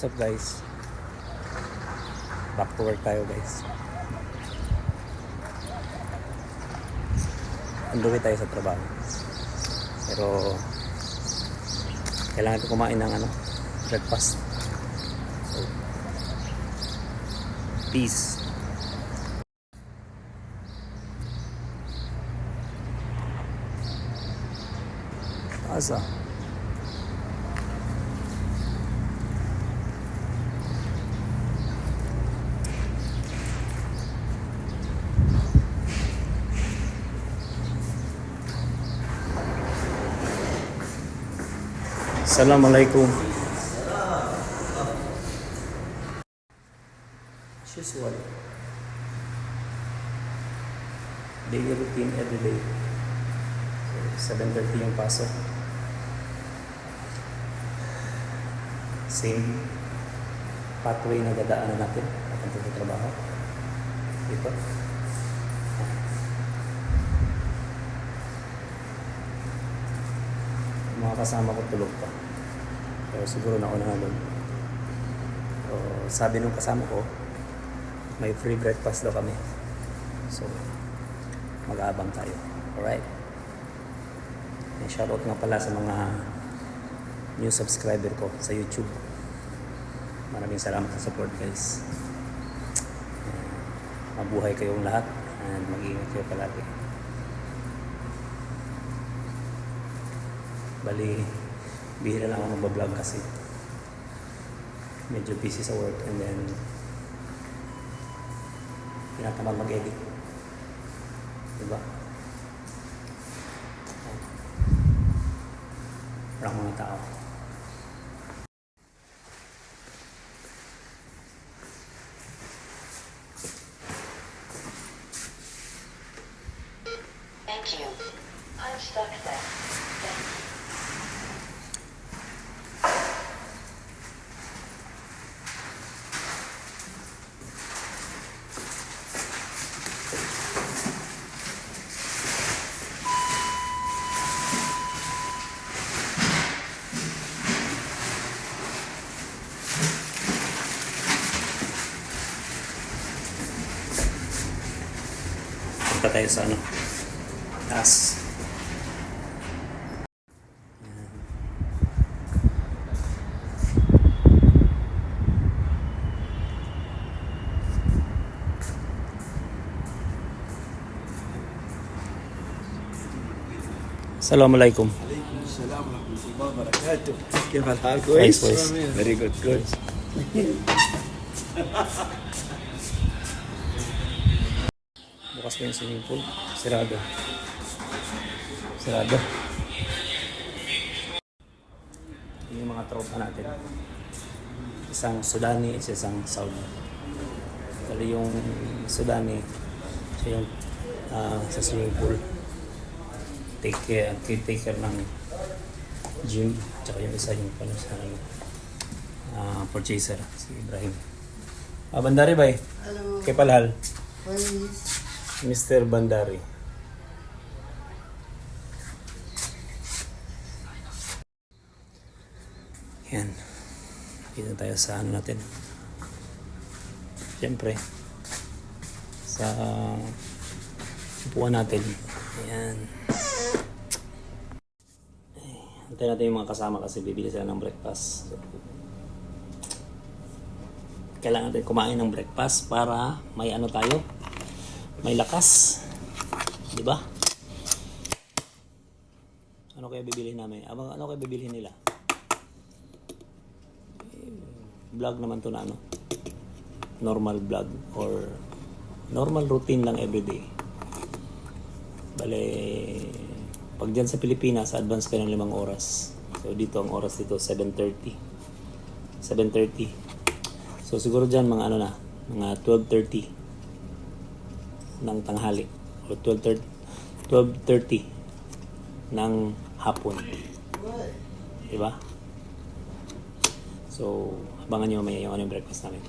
What's up guys? Back to work tayo guys. Anduwi tayo sa trabaho. Pero kailangan ko kumain ng ano, breakfast. So, peace. Asa? Assalamualaikum. As usual. Daily routine every day. So, 7.30 yung pasok. Same pathway na dadaanan natin papunta sa trabaho. Dito. Mga kasama ko tulog pa. Pero siguro nauna na doon. So, sabi nung kasama ko, may free breakfast daw kami. So, mag-aabang tayo. Alright? And shoutout nga pala sa mga new subscriber ko sa YouTube. Maraming salamat sa support guys. Uh, mabuhay kayong lahat and mag-iingat kayo palagi. Bali, bihira lang ako magbablog kasi medyo busy sa work and then tinatamad mag-edit. Diba? Walang mga tao. Thank you. I'm stuck there. Thank Punta tayo sa ano. Taas. Assalamualaikum. عليكم السلام ورحمة الله وبركاته كيف الحال كويس كويس؟ كويس Very good good Bukas pa yung swimming pool. Sirado. Sirado. Yung mga tropa natin. Isang Sudani, isa isang Saudi. Bali yung Sudani, siya yung ah, sa swimming pool. Take care, caretaker ng gym. Tsaka yung isa yung pala sa ah, purchaser, si Ibrahim. Ah, Bandari bay. Hello, Kay Palhal. please. Mr. Bandari. Yan. Dito tayo sa ano natin. Siyempre. Sa upuan natin. Ayan. Ay, Antayin natin yung mga kasama kasi bibili sila ng breakfast. Kailangan natin kumain ng breakfast para may ano tayo, may lakas. Di ba? Ano kaya bibilhin namin? Ano, ano kaya bibilhin nila? Vlog naman to na ano? Normal vlog or normal routine lang everyday. Bale, pag dyan sa Pilipinas, advance ka ng limang oras. So dito, ang oras dito, 7.30. 7.30. So siguro dyan mga ano na, mga 12.30 ng tanghali o 12.30 12.30 ng hapon. Diba? So, abangan nyo may yung ano yung breakfast namin.